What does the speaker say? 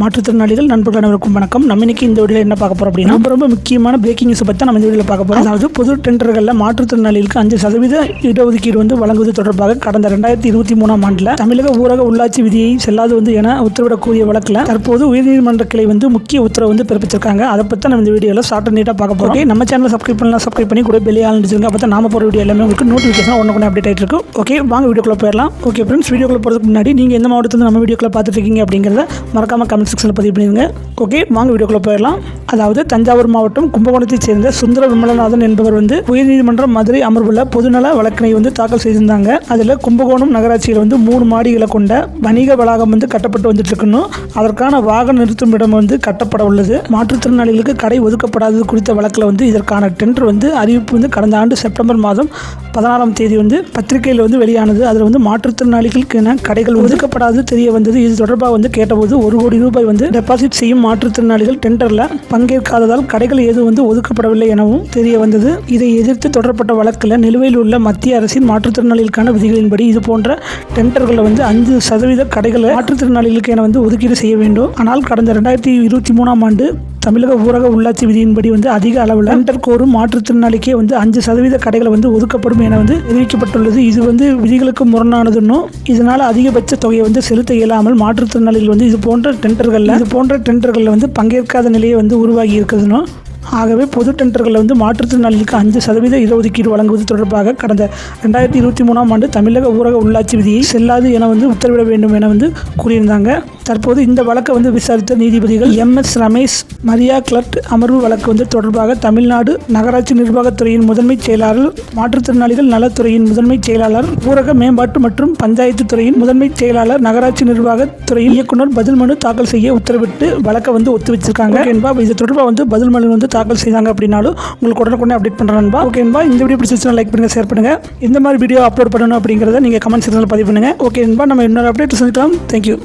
மாற்றுத்திறனாளிகள் நண்பர்கள் அனைவருக்கும் வணக்கம். நம்ம இன்னைக்கு இந்த வீடியோ என்ன பார்க்க போறோம் அப்படின்னா ரொம்ப ரொம்ப முக்கியமான பிரேக்கிங் நியூஸ் பற்றி நம்ம இந்த வீடியோவில் பார்க்க போறோம். அதாவது பொது டெண்டர்களில் மாற்றுத்திறனாளிகளுக்கு அஞ்சு சதவீத இடஒதுக்கீடு வந்து வழங்குவது தொடர்பாக கடந்த ரெண்டாயிரத்தி இருபத்தி மூணாம் ஆண்டில் தமிழக ஊரக உள்ளாட்சி விதியை செல்லாது வந்து என உத்தரவிடக்கூடிய வழக்கில் தற்போது உயர்நீதிமன்ற கிளை வந்து முக்கிய உத்தரவு வந்து பிறப்பிச்சிருக்காங்க. அதை பற்றி நம்ம இந்த வீடியோவில் ஷார்ட் நீட்டாக பார்க்க போறோம். நம்ம சேனலை சப்ஸ்கிரைப் பண்ணலாம் சப்ஸ்கிரைப் பண்ணி கூட பெரிய ஆள் நினைச்சிருங்க அப்போ தான் நாம போகிற வீடியோ எல்லாமே உங்களுக்கு நோட்டிஃபிகேஷன் ஒன்று கொண்டு அப்டேட் ஆகிட்டு இருக்கும். ஓகே வாங்க வீடியோக்குள்ள போயிடலாம். ஓகே ஃப்ரெண்ட்ஸ் வீடியோக்குள்ள போகிறதுக்கு முன்னாடி நீங்கள் எந்த மாவட்டத்தில் நம்ம வீடியோக்குள்ள பார்த்துட்டு இருக்கீங்க அப்படிங்கிறத மறக்காம கமெண்ட் செக்ஷனில் பதிவு பண்ணிடுங்க ஓகே வாங்க வீடியோக்குள்ளே போயிடலாம். அதாவது தஞ்சாவூர் மாவட்டம் கும்பகோணத்தைச் சேர்ந்த சுந்தர விமலநாதன் என்பவர் வந்து உயர்நீதிமன்றம் மதுரை அமர்வுள்ள பொதுநல வழக்கினை வந்து தாக்கல் செய்திருந்தாங்க. அதில் கும்பகோணம் நகராட்சியில் வந்து மூணு மாடிகளை கொண்ட வணிக வளாகம் வந்து கட்டப்பட்டு வந்துட்டு இருக்கணும் அதற்கான வாகன நிறுத்தும் இடம் வந்து கட்டப்பட உள்ளது. மாற்றுத்திறனாளிகளுக்கு கடை ஒதுக்கப்படாதது குறித்த வழக்கில் வந்து இதற்கான டெண்டர் வந்து அறிவிப்பு வந்து கடந்த ஆண்டு செப்டம்பர் மாதம் பதினாறாம் தேதி வந்து பத்திரிகையில் வந்து வெளியானது. அதில் வந்து மாற்றுத்திறனாளிகளுக்கு என கடைகள் ஒதுக்கப்படாது தெரிய வந்தது. இது தொடர்பாக வந்து கேட்டபோது ஒரு கோடி ரூபாய் வந்து டெபாசிட் செய்யும் மாற்றுத்திறனாளிகள் டெண்டரில் பங்கேற்காததால் கடைகள் எதுவும் வந்து ஒதுக்கப்படவில்லை எனவும் தெரிய வந்தது. இதை எதிர்த்து தொடரப்பட்ட வழக்கில் நிலுவையில் உள்ள மத்திய அரசின் மாற்றுத்திறனாளிகளுக்கான விதிகளின்படி இது போன்ற டெண்டர்களில் வந்து அஞ்சு சதவீத கடைகளை மாற்றுத்திறனாளிகளுக்கு என வந்து ஒதுக்கீடு செய்ய வேண்டும். ஆனால் கடந்த ரெண்டாயிரத்தி இருபத்தி மூணாம் ஆண்டு தமிழக ஊரக உள்ளாட்சி விதியின்படி வந்து அதிக அளவில் டெண்டர் கோரும் மாற்றுத்திறனாளிக்கே வந்து அஞ்சு சதவீத கடைகளை வந்து ஒதுக்கப்படும் என வந்து தெரிவிக்கப்பட்டுள்ளது. இது வந்து விதிகளுக்கு முரணானதுன்னும் இதனால் அதிகபட்ச தொகையை வந்து செலுத்த இயலாமல் மாற்றுத்திறனாளிகள் வந்து இது போன்ற டெண்டர்களில் இது போன்ற டெண்டர்களில் வந்து பங்கேற்காத நிலையை வந்து உருவாகி இருக்குதுன்னும் ஆகவே பொது டெண்டர்களில் வந்து மாற்றுத்திறனாளிகளுக்கு அஞ்சு சதவீத இடஒதுக்கீடு வழங்குவது தொடர்பாக கடந்த ரெண்டாயிரத்தி இருபத்தி மூணாம் ஆண்டு தமிழக ஊரக உள்ளாட்சி விதியை செல்லாது என வந்து உத்தரவிட வேண்டும் என வந்து கூறியிருந்தாங்க. தற்போது இந்த வழக்கை வந்து விசாரித்த நீதிபதிகள் எம். எஸ். ரமேஷ் மரியா கிளர்ட் அமர்வு வழக்கு வந்து தொடர்பாக தமிழ்நாடு நகராட்சி நிர்வாகத்துறையின் முதன்மைச் செயலாளர் மாற்றுத்திறனாளிகள் நலத்துறையின் முதன்மைச் செயலாளர் ஊரக மேம்பாட்டு மற்றும் பஞ்சாயத்து துறையின் முதன்மைச் செயலாளர் நகராட்சி நிர்வாகத்துறையின் இயக்குநர் பதில் மனு தாக்கல் செய்ய உத்தரவிட்டு வழக்கை வந்து ஒத்து வச்சிருக்காங்க என்பா இது தொடர்பாக வந்து பதில் மனு வந்து தாக்கல் செய்தாங்க அப்படின்னாலும் உங்களுக்கு உடனுக்குடனே அப்டேட் பண்ணுறேன் ஓகேன்பா இந்த வீடியோ பிடிச்சிருச்சுன்னா லைக் பண்ணுங்க ஷேர் பண்ணுங்க. இந்த மாதிரி வீடியோ அப்லோட் பண்ணணும் அப்படிங்கிறத நீங்கள் கமெண்ட் செக்ஷனில் பதிவு பண்ணுங்க. ஓகேன்பா நம்ம இன்னொரு அப்டேட் செஞ்சுக்கலாம் தேங்க்யூ